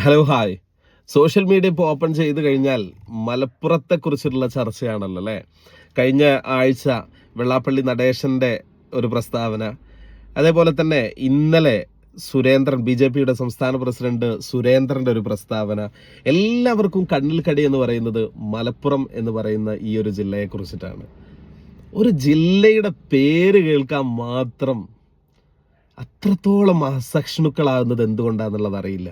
Hello hi social media ഇപ്പോൾ open ചെയ്ത് കഴിഞ്ഞാൽ മലപ്പുറത്തെ കുറിച്ചുള്ള ചർച്ചയാണല്ലോ അല്ലേ? കഴിഞ്ഞ ആഴ്ച വെള്ളാപ്പള്ളി നടേശന്റെ ഒരു പ്രസ്താവന അതേപോലെ തന്നെ ഇന്നലെ സുരേന്ദ്രൻ ബി ജെ പിയുടെ സംസ്ഥാന പ്രസിഡന്റ് സുരേന്ദ്രന്റെ ഒരു പ്രസ്താവന എല്ലാവർക്കും കണ്ണിൽ കടി എന്ന് പറയുന്നത് മലപ്പുറം എന്ന് പറയുന്ന ഈ ഒരു ജില്ലയെ കുറിച്ചിട്ടാണ് ഒരു ജില്ലയുടെ പേര് കേൾക്കാൻ മാത്രം അത്രത്തോളം അസഹിഷ്ണുക്കളാകുന്നത് എന്തുകൊണ്ടാന്നുള്ളത് അറിയില്ല.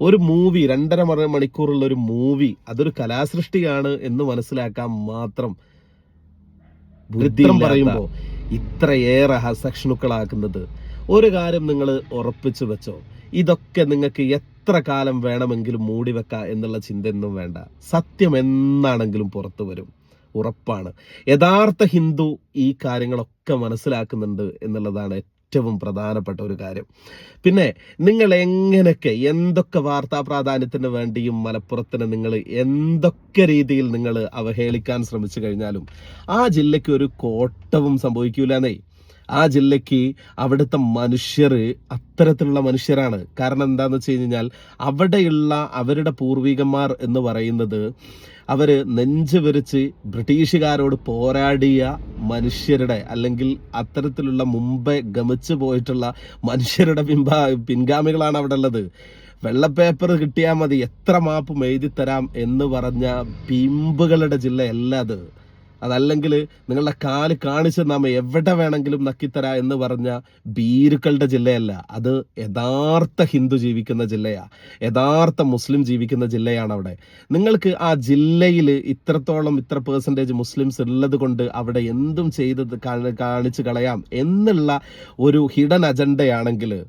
ഒരു മൂവി രണ്ടര മണി- മണിക്കൂറുള്ള ഒരു മൂവി അതൊരു കലാസൃഷ്ടിയാണ് എന്ന് മനസ്സിലാക്കാൻ മാത്രം ബുദ്ധിം പറയുമ്പോൾ ഇത്രയേറെ ഹസക്ഷണുക്കളാക്കുന്നത് ഒരു കാര്യം നിങ്ങൾ ഉറപ്പിച്ചു വെച്ചോ. ഇതൊക്കെ നിങ്ങൾക്ക് എത്ര കാലം വേണമെങ്കിലും മൂടി വെക്കാം എന്നുള്ള ചിന്തയൊന്നും വേണ്ട. സത്യം എന്നാണെങ്കിലും പുറത്തു വരും. ഉറപ്പാണ്. യഥാർത്ഥ ഹിന്ദു ഈ കാര്യങ്ങളൊക്കെ മനസ്സിലാക്കുന്നുണ്ട് എന്നുള്ളതാണ് ഏറ്റവും പ്രധാനപ്പെട്ട ഒരു കാര്യം. പിന്നെ നിങ്ങൾ എങ്ങനെയൊക്കെ എന്തൊക്കെ വാർത്താ പ്രാധാന്യത്തിന് വേണ്ടിയും മലപ്പുറത്തിന് നിങ്ങൾ എന്തൊക്കെ രീതിയിൽ നിങ്ങൾ അവഹേളിക്കാൻ ശ്രമിച്ചു കഴിഞ്ഞാലും ആ ജില്ലയ്ക്ക് ഒരു കോട്ടവും സംഭവിക്കൂലെന്നേ ആ ജില്ലയ്ക്ക് അവിടുത്തെ മനുഷ്യർ അത്തരത്തിലുള്ള മനുഷ്യരാണ്. കാരണം എന്താണെന്ന് വെച്ച് കഴിഞ്ഞാൽ അവിടെയുള്ള അവരുടെ പൂർവികന്മാർ എന്ന് പറയുന്നത് അവർ നെഞ്ച് വിരിച്ച് ബ്രിട്ടീഷുകാരോട് പോരാടിയ മനുഷ്യരുടെ അല്ലെങ്കിൽ അത്തരത്തിലുള്ള മുമ്പേ ഗമിച്ചു പോയിട്ടുള്ള മനുഷ്യരുടെ പിൻഭാ പിൻഗാമികളാണ് അവിടെ ഉള്ളത്. വെള്ളപ്പേപ്പർ കിട്ടിയാൽ മതി. എത്ര മാപ്പ് എഴുതി തരാം എന്ന് പറഞ്ഞ പിമ്പുകളുടെ ജില്ലയല്ല അത്. അതല്ലെങ്കിൽ നിങ്ങളുടെ കാൽ കാണിച്ച് നാം എവിടെ വേണമെങ്കിലും നക്കിത്തരാ എന്ന് പറഞ്ഞ ബീരുക്കളുടെ ജില്ലയല്ല. അത് യഥാർത്ഥ ഹിന്ദു ജീവിക്കുന്ന ജില്ലയാ. യഥാർത്ഥ മുസ്ലിം ജീവിക്കുന്ന ജില്ലയാണ് അവിടെ നിങ്ങൾക്ക് ആ ജില്ലയിൽ ഇത്രത്തോളം ഇത്ര പേഴ്സന്റേജ് മുസ്ലിംസ് ഉള്ളത് കൊണ്ട് അവിടെ എന്തും ചെയ്ത് കാണി- കാണിച്ച് കളയാം എന്നുള്ള ഒരു ഹിഡൻ അജണ്ടയാണെങ്കിൽ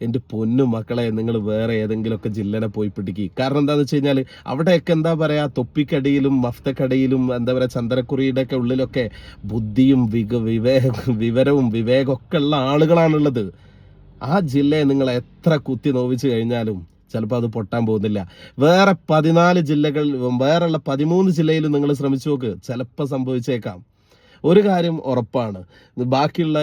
എന്റെ പൊന്നു മക്കളെ നിങ്ങൾ വേറെ ഏതെങ്കിലുമൊക്കെ ജില്ലനെ പോയി പിടിക്കി. കാരണം എന്താണെന്ന് വെച്ച് കഴിഞ്ഞാൽ അവിടെയൊക്കെ എന്താ പറയാ തൊപ്പിക്കടിയിലും മഫ്തക്കടിയിലും എന്താ പറയാ ചന്ദ്രക്കുറിയുടെ ഒക്കെ ഉള്ളിലൊക്കെ ബുദ്ധിയും വിക വിവേക വിവരവും വിവേകമൊക്കെ ഉള്ള ആളുകളാണുള്ളത്. ആ ജില്ലയെ നിങ്ങൾ എത്ര കുത്തി നോവിച്ചു കഴിഞ്ഞാലും ചിലപ്പോൾ അത് പൊട്ടാൻ പോകുന്നില്ല. വേറെ പതിനാല് ജില്ലകൾ വേറെയുള്ള പതിമൂന്ന് ജില്ലയിലും നിങ്ങൾ ശ്രമിച്ചു നോക്ക് ചിലപ്പോൾ സംഭവിച്ചേക്കാം. ഒരു കാര്യം ഉറപ്പാണ്. ബാക്കിയുള്ള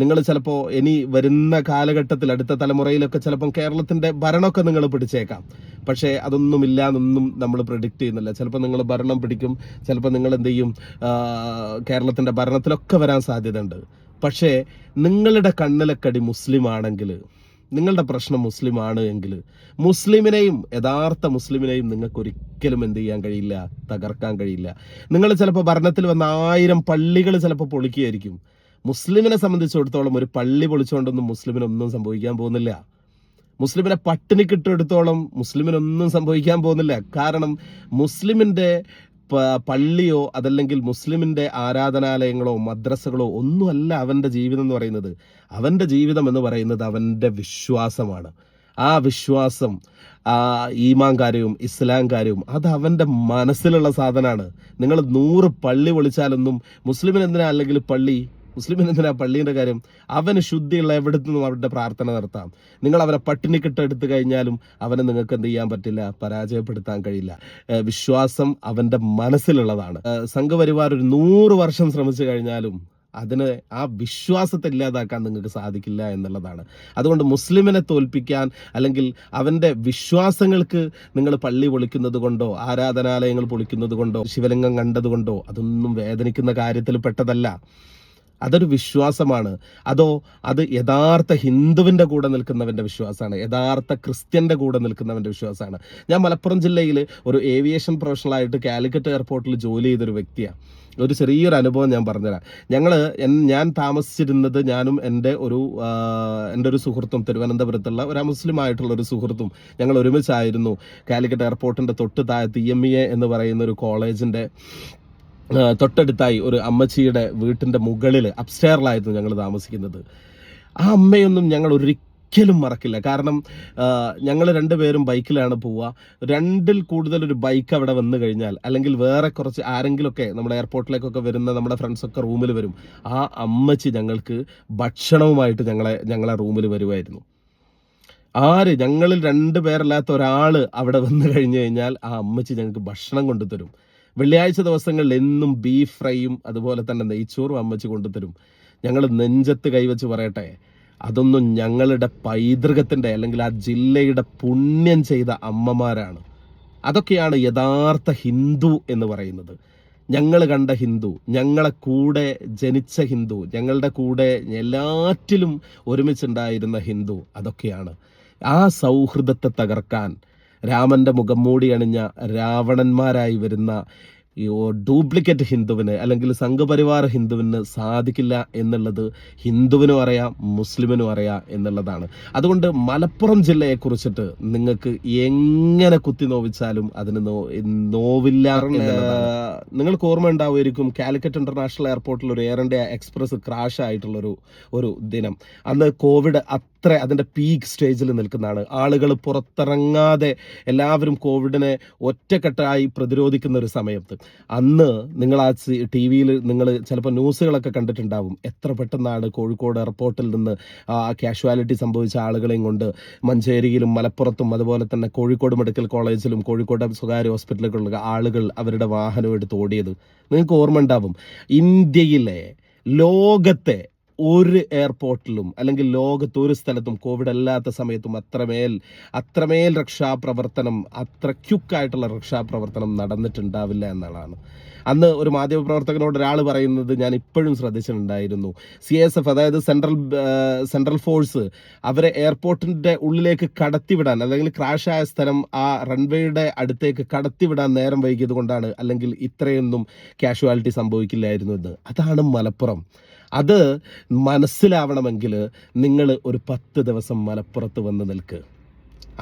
നിങ്ങൾ ചിലപ്പോൾ ഇനി വരുന്ന കാലഘട്ടത്തിൽ അടുത്ത തലമുറയിലൊക്കെ ചിലപ്പം കേരളത്തിന്റെ ഭരണമൊക്കെ നിങ്ങൾ പിടിച്ചേക്കാം. പക്ഷേ അതൊന്നും ഇല്ല എന്നൊന്നും നമ്മൾ പ്രഡിക്റ്റ് ചെയ്യുന്നില്ല. ചിലപ്പോൾ നിങ്ങൾ ഭരണം പിടിക്കും ചിലപ്പോൾ നിങ്ങൾ എന്ത് ചെയ്യും കേരളത്തിന്റെ ഭരണത്തിലൊക്കെ വരാൻ സാധ്യതയുണ്ട്. പക്ഷേ നിങ്ങളുടെ കണ്ണിലക്കടി മുസ്ലിം ആണെങ്കിൽ നിങ്ങളുടെ പ്രശ്നം മുസ്ലിമാണ് എങ്കിൽ മുസ്ലിമിനെയും യഥാർത്ഥ മുസ്ലിമിനെയും നിങ്ങൾക്ക് ഒരിക്കലും എന്ത് ചെയ്യാൻ കഴിയില്ല തകർക്കാൻ കഴിയില്ല. നിങ്ങൾ ചിലപ്പോൾ ഭരണത്തിൽ വന്ന ആയിരം പള്ളികൾ ചിലപ്പോൾ പൊളിക്കുകയായിരിക്കും. മുസ്ലിമിനെ സംബന്ധിച്ചിടത്തോളം ഒരു പള്ളി പൊളിച്ചുകൊണ്ടൊന്നും മുസ്ലിമിനൊന്നും സംഭവിക്കാൻ പോകുന്നില്ല. മുസ്ലിമിനെ പട്ടിണിക്കിട്ടെടുത്തോളം മുസ്ലിമിനൊന്നും സംഭവിക്കാൻ പോകുന്നില്ല. കാരണം മുസ്ലിമിന്റെ പ- പള്ളിയോ അതല്ലെങ്കിൽ മുസ്ലിമിന്റെ ആരാധനാലയങ്ങളോ മദ്രസകളോ ഒന്നുമല്ല അവന്റെ ജീവിതം എന്ന് പറയുന്നത്. അവന്റെ ജീവിതം എന്ന് പറയുന്നത് അവന്റെ വിശ്വാസമാണ്. ആ വിശ്വാസം ഈമാൻ കാര്യവും അത് അവന്റെ മനസ്സിലുള്ള സാധനമാണ്. നിങ്ങൾ നൂറ് പള്ളി വിളിച്ചാലൊന്നും മുസ്ലിമിന് എന്തിനാ അല്ലെങ്കിൽ പള്ളി മുസ്ലിമിന് എന്തിനാ പള്ളീന്റെ കാര്യം? അവന് ശുദ്ധിയുള്ള എവിടെ നിന്നും അവരുടെ പ്രാർത്ഥന നടത്താം നിങ്ങൾ അവനെ പട്ടിണിക്കിട്ട് എടുത്തു കഴിഞ്ഞാലും അവനെ നിങ്ങൾക്ക് എന്ത് ചെയ്യാൻ പറ്റില്ല? പരാജയപ്പെടുത്താൻ കഴിയില്ല. വിശ്വാസം അവന്റെ മനസ്സിലുള്ളതാണ്. സംഘപരിവാർ ഒരു നൂറ് വർഷം ശ്രമിച്ചു കഴിഞ്ഞാലും അതിന് ആ വിശ്വാസത്തെ ഇല്ലാതാക്കാൻ നിങ്ങൾക്ക് സാധിക്കില്ല എന്നുള്ളതാണ്. അതുകൊണ്ട് മുസ്ലിമിനെ തോൽപ്പിക്കാൻ അല്ലെങ്കിൽ അവന്റെ വിശ്വാസങ്ങൾക്ക് നിങ്ങൾ പള്ളി പൊളിക്കുന്നത് കൊണ്ടോ ആരാധനാലയങ്ങൾ പൊളിക്കുന്നത് കൊണ്ടോ ശിവലിംഗം കണ്ടതുകൊണ്ടോ അതൊന്നും വേദനിക്കുന്ന കാര്യത്തിൽ പെട്ടതല്ല. അതൊരു വിശ്വാസമാണ്. അതോ അത് യഥാർത്ഥ ഹിന്ദുവിന്റെ കൂടെ നിൽക്കുന്നവന്റെ വിശ്വാസമാണ്. യഥാർത്ഥ ക്രിസ്ത്യന്റെ കൂടെ നിൽക്കുന്നവന്റെ വിശ്വാസമാണ്. ഞാൻ മലപ്പുറം ജില്ലയിൽ ഒരു ഏവിയേഷൻ പ്രൊഫഷണലായിട്ട് കാലിക്കറ്റ് എയർപോർട്ടിൽ ജോലി ചെയ്തൊരു വ്യക്തിയാണ് ഒരു ചെറിയൊരു അനുഭവം ഞാൻ പറഞ്ഞുതരാം. ഞങ്ങൾ ഞാൻ താമസിച്ചിരുന്നത് ഞാനും എന്റെ ഒരു എന്റെ ഒരു സുഹൃത്തും തിരുവനന്തപുരത്തുള്ള ഒരു മുസ്ലിം ആയിട്ടുള്ള ഒരു സുഹൃത്തും ഞങ്ങൾ ഒരുമിച്ചായിരുന്നു കാലിക്കറ്റ് എയർപോർട്ടിന്റെ തൊട്ട് താഴെ ഇ എം ഇ എ എന്ന് പറയുന്ന ഒരു കോളേജിന്റെ തൊട്ടടുത്തായി ഒരു അമ്മച്ചിയുടെ വീട്ടിന്റെ മുകളിൽ അപ്സ്റ്റെയറിലായിരുന്നു ഞങ്ങൾ താമസിക്കുന്നത്. ആ അമ്മയൊന്നും ഞങ്ങൾ ഒരിക്കലും മറക്കില്ല. കാരണം ഞങ്ങൾ രണ്ടുപേരും ബൈക്കിലാണ് പോവുക. രണ്ടിൽ കൂടുതൽ ഒരു ബൈക്ക് അവിടെ വന്നു കഴിഞ്ഞാൽ അല്ലെങ്കിൽ വേറെ കുറച്ച് ആരെങ്കിലുമൊക്കെ നമ്മുടെ എയർപോർട്ടിലേക്കൊക്കെ വരുന്ന നമ്മുടെ ഫ്രണ്ട്സൊക്കെ റൂമിൽ വരും. ആ അമ്മച്ചി ഞങ്ങൾക്ക് ഭക്ഷണവുമായിട്ട് ഞങ്ങളെ ഞങ്ങളെ റൂമിൽ വരുമായിരുന്നു ആര് ഞങ്ങളിൽ രണ്ടു പേരല്ലാത്ത ഒരാൾ അവിടെ വന്നു കഴിഞ്ഞു കഴിഞ്ഞാൽ ആ അമ്മച്ചി ഞങ്ങൾക്ക് ഭക്ഷണം കൊണ്ടുതരും. വെള്ളിയാഴ്ച ദിവസങ്ങളിൽ എന്നും ബീഫ് ഫ്രൈയും അതുപോലെ തന്നെ നെയ്ച്ചോറും അമ്മച്ച് കൊണ്ടുതരും. ഞങ്ങൾ നെഞ്ചത്ത് കൈവച്ച് പറയട്ടെ അതൊന്നും ഞങ്ങളുടെ പൈതൃകത്തിന്റെ അല്ലെങ്കിൽ ആ ജില്ലയുടെ പുണ്യം ചെയ്ത അമ്മമാരാണ്. അതൊക്കെയാണ് യഥാർത്ഥ ഹിന്ദു എന്ന് പറയുന്നത്. ഞങ്ങൾ കണ്ട ഹിന്ദു ഞങ്ങളെ കൂടെ ജനിച്ച ഹിന്ദു ഞങ്ങളുടെ കൂടെ എല്ലാറ്റിലും ഒരുമിച്ചുണ്ടായിരുന്ന ഹിന്ദു അതൊക്കെയാണ്. ആ സൗഹൃദത്തെ തകർക്കാൻ രാമന്റെ മുഖം മൂടി അണിഞ്ഞ രാവണന്മാരായി വരുന്ന ഈ ഡ്യൂപ്ലിക്കേറ്റ് ഹിന്ദുവിന് അല്ലെങ്കിൽ സംഘപരിവാർ ഹിന്ദുവിന് സാധിക്കില്ല എന്നുള്ളത് ഹിന്ദുവിനും അറിയാം മുസ്ലിമിനും അറിയാം എന്നുള്ളതാണ്. അതുകൊണ്ട് മലപ്പുറം ജില്ലയെ കുറിച്ചിട്ട് നിങ്ങൾക്ക് എങ്ങനെ കുത്തി നോവിച്ചാലും അതിന് നോ നോവില്ല. നിങ്ങൾക്ക് ഓർമ്മ ഉണ്ടാവുമായിരിക്കും കാലിക്കറ്റ് ഇന്റർനാഷണൽ എയർപോർട്ടിൽ ഒരു എയർ ഇന്ത്യ എക്സ്പ്രസ് ക്രാഷ് ആയിട്ടുള്ളൊരു ഒരു ദിനം. അന്ന് കോവിഡ് അത്ര അതിന്റെ പീക്ക് സ്റ്റേജിൽ നിൽക്കുന്നതാണ്. ആളുകൾ പുറത്തിറങ്ങാതെ എല്ലാവരും കോവിഡിനെ ഒറ്റക്കെട്ടായി പ്രതിരോധിക്കുന്ന ഒരു സമയത്ത്. അന്ന് നിങ്ങൾ ആ ടി വിയിൽ നിങ്ങൾ ചിലപ്പോൾ ന്യൂസുകളൊക്കെ കണ്ടിട്ടുണ്ടാവും. എത്ര പെട്ടെന്നാണ് കോഴിക്കോട് എയർപോർട്ടിൽ നിന്ന് ആ കാഷ്വാലിറ്റി സംഭവിച്ച ആളുകളെയും കൊണ്ട് മഞ്ചേരിയിലും മലപ്പുറത്തും അതുപോലെ തന്നെ കോഴിക്കോട് മെഡിക്കൽ കോളേജിലും കോഴിക്കോട് സ്വകാര്യ ഹോസ്പിറ്റലുകളിലുള്ള ആളുകൾ അവരുടെ വാഹനം എടുത്ത് ഓടിയത്. നിങ്ങൾക്ക് ഓർമ്മ ഉണ്ടാവും ഇന്ത്യയിലെ ലോകത്തെ ഒരു എയർപോർട്ടിലും അല്ലെങ്കിൽ ലോകത്ത് ഒരു സ്ഥലത്തും കോവിഡ് അല്ലാത്ത സമയത്തും അത്രമേൽ അത്രമേൽ രക്ഷാപ്രവർത്തനം അത്ര ക്യുക്കായിട്ടുള്ള രക്ഷാപ്രവർത്തനം നടന്നിട്ടുണ്ടാവില്ല എന്നുള്ളതാണ് അന്ന് ഒരു മാധ്യമപ്രവർത്തകനോട് ഒരാൾ പറയുന്നത് ഞാൻ ഇപ്പോഴും ശ്രദ്ധിച്ചിട്ടുണ്ടായിരുന്നു. സി എസ് എഫ് അതായത് സെൻട്രൽ സെൻട്രൽ ഫോഴ്സ് അവരെ എയർപോർട്ടിന്റെ ഉള്ളിലേക്ക് കടത്തിവിടാൻ അല്ലെങ്കിൽ ക്രാഷായ സ്ഥലം ആ റൺവേയുടെ അടുത്തേക്ക് കടത്തിവിടാൻ നേരം വൈകിയത് കൊണ്ടാണ് അല്ലെങ്കിൽ ഇത്രയൊന്നും കാഷ്വാലിറ്റി സംഭവിക്കില്ലായിരുന്നു എന്ന്. അതാണ് മലപ്പുറം. അത് മനസ്സിലാവണമെങ്കിൽ നിങ്ങൾ ഒരു പത്ത് ദിവസം മലപ്പുറത്ത് വന്ന് നിൽക്ക്.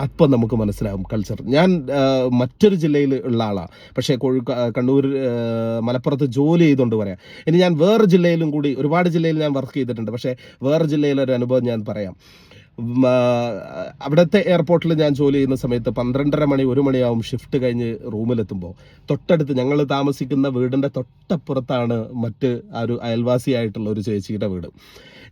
അപ്പം നമുക്ക് മനസ്സിലാവും കൾച്ചർ ഞാൻ മറ്റൊരു ജില്ലയിൽ ഉള്ള ആളാണ് പക്ഷേ കോഴിക്കോ കണ്ണൂർ മലപ്പുറത്ത് ജോലി ചെയ്തുകൊണ്ട് പറയാം. ഇനി ഞാൻ വേറെ ജില്ലയിലും കൂടി ഒരുപാട് ജില്ലയിൽ ഞാൻ വർക്ക് ചെയ്തിട്ടുണ്ട്. പക്ഷേ വേറെ ജില്ലയിലൊരു അനുഭവം ഞാൻ പറയാം. അവിടുത്തെ എയർപോർട്ടിൽ ഞാൻ ജോലി ചെയ്യുന്ന സമയത്ത് പന്ത്രണ്ടര മണി ഒരു മണിയാവും ഷിഫ്റ്റ് കഴിഞ്ഞ് റൂമിലെത്തുമ്പോൾ തൊട്ടടുത്ത് ഞങ്ങൾ താമസിക്കുന്ന വീടിന്റെ തൊട്ടപ്പുറത്താണ് മറ്റ് ആ ഒരു അയൽവാസിയായിട്ടുള്ള ഒരു ചേച്ചിയുടെ വീട്.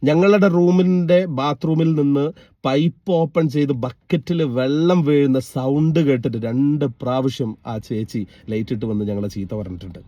ഞങ്ങളുടെ റൂമിന്റെ ബാത്റൂമിൽ നിന്ന് പൈപ്പ് ഓപ്പൺ ചെയ്ത് ബക്കറ്റിൽ വെള്ളം വീഴുന്ന സൗണ്ട് കേട്ടിട്ട് രണ്ട് പ്രാവശ്യം ആ ചേച്ചി ലൈറ്റിട്ട് വന്ന് ഞങ്ങളെ ചീത്ത പറഞ്ഞിട്ടുണ്ട്.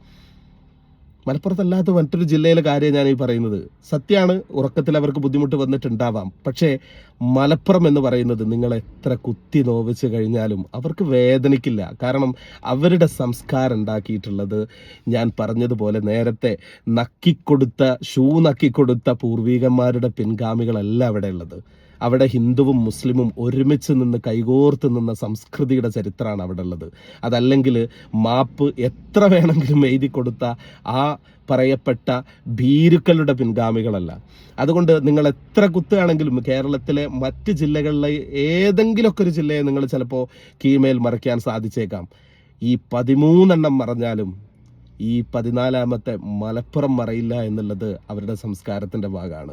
മലപ്പുറത്തല്ലാത്ത മറ്റൊരു ജില്ലയിലെ കാര്യം ഞാൻ ഈ പറയുന്നത്. സത്യമാണ് ഉറക്കത്തിൽ അവർക്ക് ബുദ്ധിമുട്ട് വന്നിട്ടുണ്ടാവാം. പക്ഷേ മലപ്പുറം എന്ന് പറയുന്നത് നിങ്ങൾ എത്ര കുത്തി നോവിച്ച് കഴിഞ്ഞാലും അവർക്ക് വേദനിക്കില്ല. കാരണം അവരുടെ സംസ്കാരം ഉണ്ടാക്കിയിട്ടുള്ളത് ഞാൻ പറഞ്ഞതുപോലെ നേരത്തെ നക്കിക്കൊടുത്ത ഷൂ നക്കിക്കൊടുത്ത പൂർവികന്മാരുടെ പിൻഗാമികളല്ല അവിടെ ഉള്ളത്. അവിടെ ഹിന്ദുവും മുസ്ലിമും ഒരുമിച്ച് നിന്ന് കൈകോർത്ത് നിന്ന സംസ്കൃതിയുടെ ചരിത്രമാണ് അവിടെ ഉള്ളത്. അതല്ലെങ്കിൽ മാപ്പ് എത്ര വേണമെങ്കിലും എഴുതി കൊടുത്ത ആ പറയപ്പെട്ട ഭീരുക്കളുടെ പിൻഗാമികളല്ല. അതുകൊണ്ട് നിങ്ങൾ എത്ര കുത്തുകയാണെങ്കിലും കേരളത്തിലെ മറ്റ് ജില്ലകളിലെ ഏതെങ്കിലുമൊക്കെ ഒരു ജില്ലയെ നിങ്ങൾ ചിലപ്പോൾ കീമേൽ മറയ്ക്കാൻ സാധിച്ചേക്കാം. ഈ പതിമൂന്നെണ്ണം മറഞ്ഞാലും ഈ പതിനാലാമത്തെ മലപ്പുറം മറയില്ല എന്നുള്ളത് അവരുടെ സംസ്കാരത്തിന്റെ ഭാഗമാണ്.